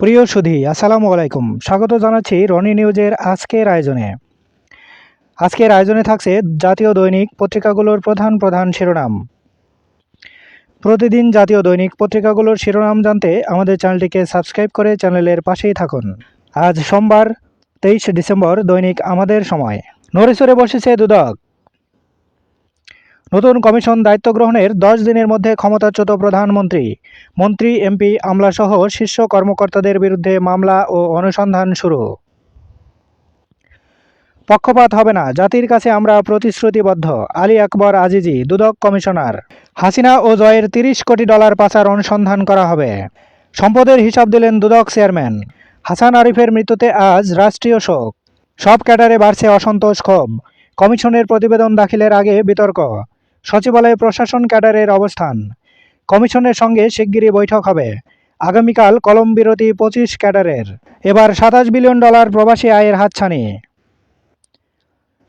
প্রিয় সুধী, আসসালামু আলাইকুম। স্বাগত জানাচ্ছি রনি নিউজের আজকের আয়োজনে। আজকের আয়োজনে থাকছে জাতীয় দৈনিক পত্রিকাগুলোর প্রধান প্রধান শিরোনাম। প্রতিদিন জাতীয় দৈনিক পত্রিকাগুলোর শিরোনাম জানতে আমাদের চ্যানেলটিকে সাবস্ক্রাইব করে চ্যানেলের পাশেই থাকুন। আজ সোমবার, তেইশ ডিসেম্বর দৈনিক আমাদের সময়। নড়েচড়ে বসেছে দুদক। নতুন কমিশন দায়িত্ব গ্রহণের দশ দিনের মধ্যে ক্ষমতাচ্যুত প্রধানমন্ত্রী, মন্ত্রী, এমপি, আমলাসহ শীর্ষ কর্মকর্তাদের বিরুদ্ধে মামলা ও অনুসন্ধান শুরু। পক্ষপাত হবে না, জাতির কাছে আমরা প্রতিশ্রুতিবদ্ধ, আলী আকবর আজিজি, দুদক কমিশনার। হাসিনা ও জয়ের তিরিশ কোটি ডলার পাচার অনুসন্ধান করা হবে। সম্পদের হিসাব দিলেন দুদক চেয়ারম্যান। হাসান আরিফের মৃত্যুতে আজ রাষ্ট্রীয় শোক। সব ক্যাডারে বাড়ছে অসন্তোষ ক্ষোভ। কমিশনের প্রতিবেদন দাখিলের আগে বিতর্ক। সচিবালয়ে প্রশাসন ক্যাডারের অবস্থান। কমিশনের সঙ্গে শিগগিরই বৈঠক হবে। আগামীকাল কলম বিরতি পঁচিশ ক্যাডারের। এবার সাতাশ বিলিয়ন ডলার প্রবাসী আয়ের হাতছানি।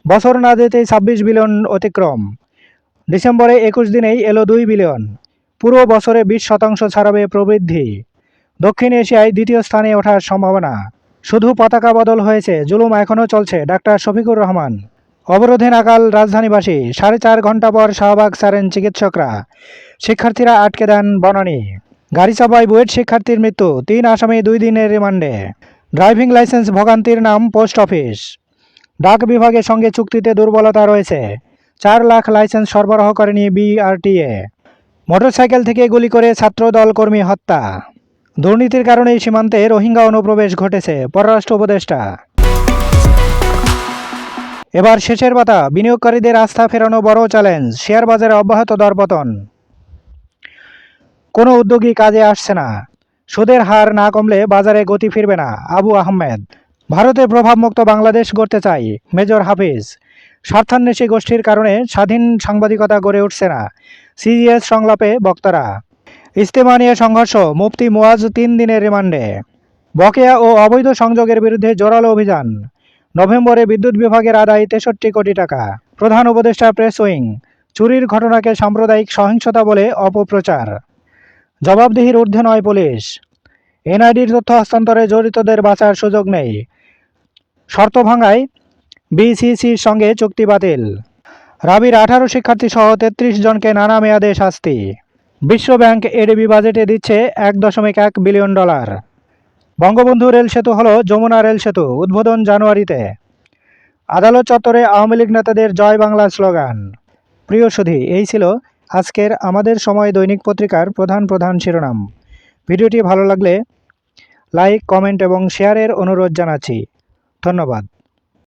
বছর না যেতেই ছাব্বিশ বিলিয়ন অতিক্রম। ডিসেম্বরে একুশ দিনেই এলো দুই বিলিয়ন। পুরো বছরে বিশ শতাংশ ছাড়াবে প্রবৃদ্ধি। দক্ষিণ এশিয়ায় দ্বিতীয় স্থানে ওঠার সম্ভাবনা। শুধু পতাকা বদল হয়েছে, জুলুম এখনও চলছে, ডাক্তার শফিকুর রহমান। অবরোধে নাকাল রাজধানীবাসী। সাড়ে চার ঘণ্টা পর শাহবাগ ছাড়েন চিকিৎসকরা। শিক্ষার্থীরা আটকে দেন বনানী। গাড়ি চাপায় বুয়েট শিক্ষার্থীর মৃত্যু। তিন আসামি দুই দিনের রিমান্ডে। ড্রাইভিং লাইসেন্স ভোগান্তির নাম পোস্ট অফিস। ডাক বিভাগের সঙ্গে চুক্তিতে দুর্বলতা রয়েছে। চার লাখ লাইসেন্স সরবরাহ করেনি বিআরটিএ। মোটরসাইকেল থেকে গুলি করে ছাত্রদল কর্মী হত্যা। দুর্নীতির কারণেই সীমান্তে রোহিঙ্গা অনুপ্রবেশ ঘটেছে। পররাষ্ট্র উপদেষ্টা এবার শেষের পাতা, বিনিয়োগকারীদের আস্থা ফেরানো বড় চ্যালেঞ্জ শেয়ার বাজারে অব্যাহত দরপতন। কোনো উদ্যোগী কাজে আসছে না। সুদের হার না কমলে বাজারে গতি ফিরবে না, আবু আহমেদ। ভারতে প্রভাবমুক্ত বাংলাদেশ গড়তে চাই, মেজর হাফিজ। স্বার্থান্বেষী গোষ্ঠীর কারণে স্বাধীন সাংবাদিকতা গড়ে উঠছে না সিজিএস সংলাপে বক্তারা। ইস্তেমা নিয়ে সংঘর্ষ, মুফতি মুয়াজ তিন দিনের রিমান্ডে। বকেয়া ও অবৈধ সংযোগের বিরুদ্ধে জোরালো অভিযান। নভেম্বরে বিদ্যুৎ বিভাগের আদায় তেষট্টি কোটি টাকা। প্রধান উপদেষ্টা প্রেস উইং, চুরির ঘটনাকে সাম্প্রদায়িক সহিংসতা বলে অপপ্রচার। জবাবদিহির ঊর্ধ্বে নয় পুলিশ। এনআইডির তথ্য হস্তান্তরে জড়িতদের বাঁচার সুযোগ নেই। শর্ত ভাঙায় বিসিসির সঙ্গে চুক্তি বাতিল। রাবির আঠারো শিক্ষার্থী সহ তেত্রিশ জনকে নানা মেয়াদে শাস্তি। বিশ্বব্যাংক এডিবি বাজেটে দিচ্ছে এক দশমিক এক বিলিয়ন ডলার। বঙ্গবন্ধু রেল সেতু হল যমুনা রেল সেতু, উদ্বোধন জানুয়ারিতে। আদালত চত্বরে আওয়ামী লীগ নেতাদের জয় বাংলা স্লোগান। প্রিয় সুধী, এই ছিল আজকের আমাদের সময় দৈনিক পত্রিকার প্রধান প্রধান শিরোনাম। ভিডিওটি ভালো লাগলে লাইক, কমেন্ট এবং শেয়ারের অনুরোধ জানাচ্ছি। ধন্যবাদ।